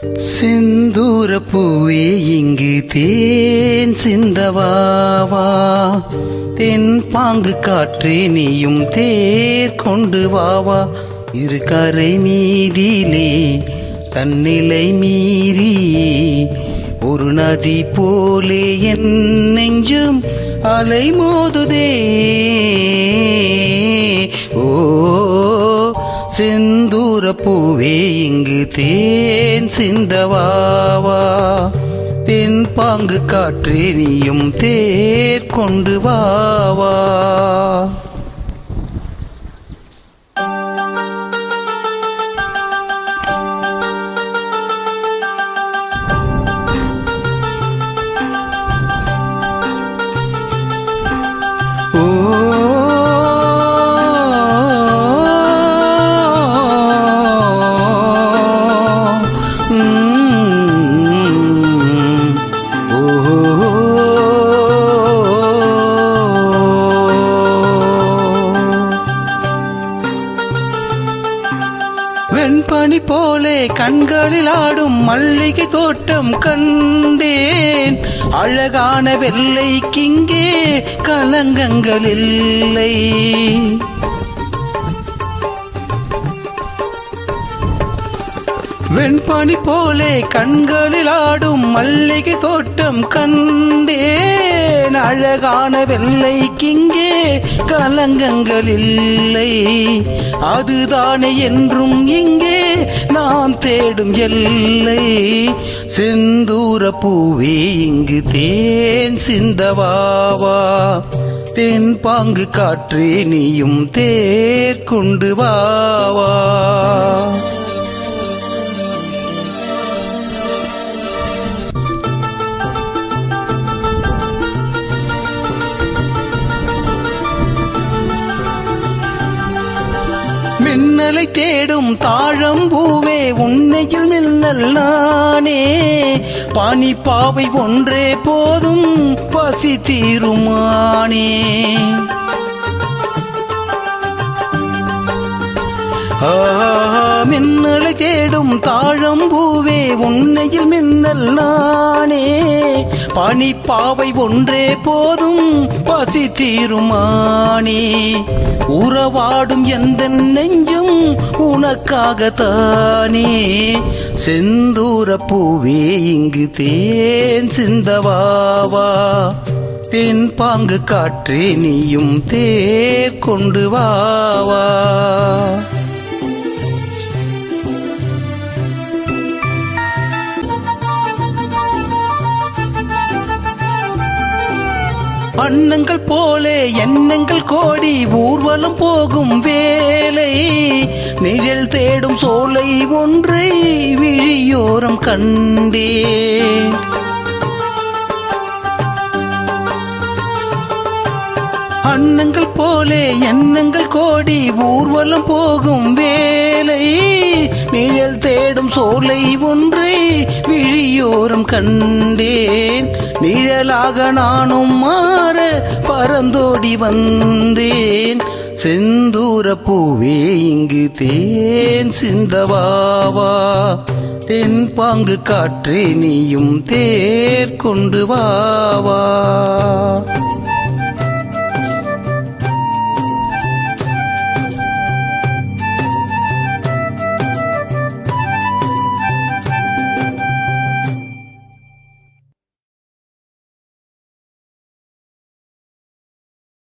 செந்தூர பூவே இங்கு தேன் சிந்தவாவா தென் பாங்கு காற்றே நீயும் தேர் கொண்டு வாவா இரு கரை மீதிலே தன்னிலை மீறி ஒரு நதி போலே என் நெஞ்சும் அலை மோதுதே. பூவே இங்கு தேன் சிந்தவாவா? தென் பாங்கு காற்றே நீயும் தேர் கொண்டு வாவா? வெண்பனி போலே கண்களில் ஆடும் மல்லிகை தோட்டம் கண்டேன். அழகான வெள்ளை கிங்கே கலங்கங்கள் இல்லை. வெண்பனி போலே கண்களில் ஆடும் மல்லிகை தோட்டம் கண்டேன். அழகான வெள்ளை கிங்கே கலங்கங்கள் இல்லை. அதுதானே என்றும் இங்கே நான் தேடும் எல்லை. செந்தூர பூவே இங்கு தேன் சிந்தவாவா. தென் பாங்கு காற்றே நீயும் தேர் கொண்டு வாவா. மின்னலை தேடும் தாழம்பூவே உன்னையில் மின்னல் நானே. பானி பாவை ஒன்றே போதும் பசி தீருமானே. மின்னலை தேடும் தாழம்பூவே உன்னையில் மின்னல் நானே. பனிப்பாவை ஒன்றே போதும் பசி தீருமானே. உறவாடும் எந்த நெஞ்சும் உனக்காகத்தானே செந்தூர பூவே இங்கு தேன் சிந்தவாவா. தென் பாங்கு காற்றே நீயும் தேர் கொண்டு வாவா. வண்ணங்கள் போலே எண்ணங்கள் கோடி ஊர்வலம் போகும் வேலை. நிழல் தேடும் சோலை ஒன்றை விழியோரம் கண்டே. அன்னங்கள் போலே எண்ணங்கள் கோடி ஊர்வலம் போகும் வேலை. நிழல் தேடும் சோலை ஒன்றை விழியோரம் கண்டேன். நிழலாக நானும் மாற பறந்தோடி வந்தேன். செந்தூர பூவே இங்கு தேன் சிந்தவாவா. தென் பாங்கு காற்றே நீயும் தேர் கொண்டு வாவா.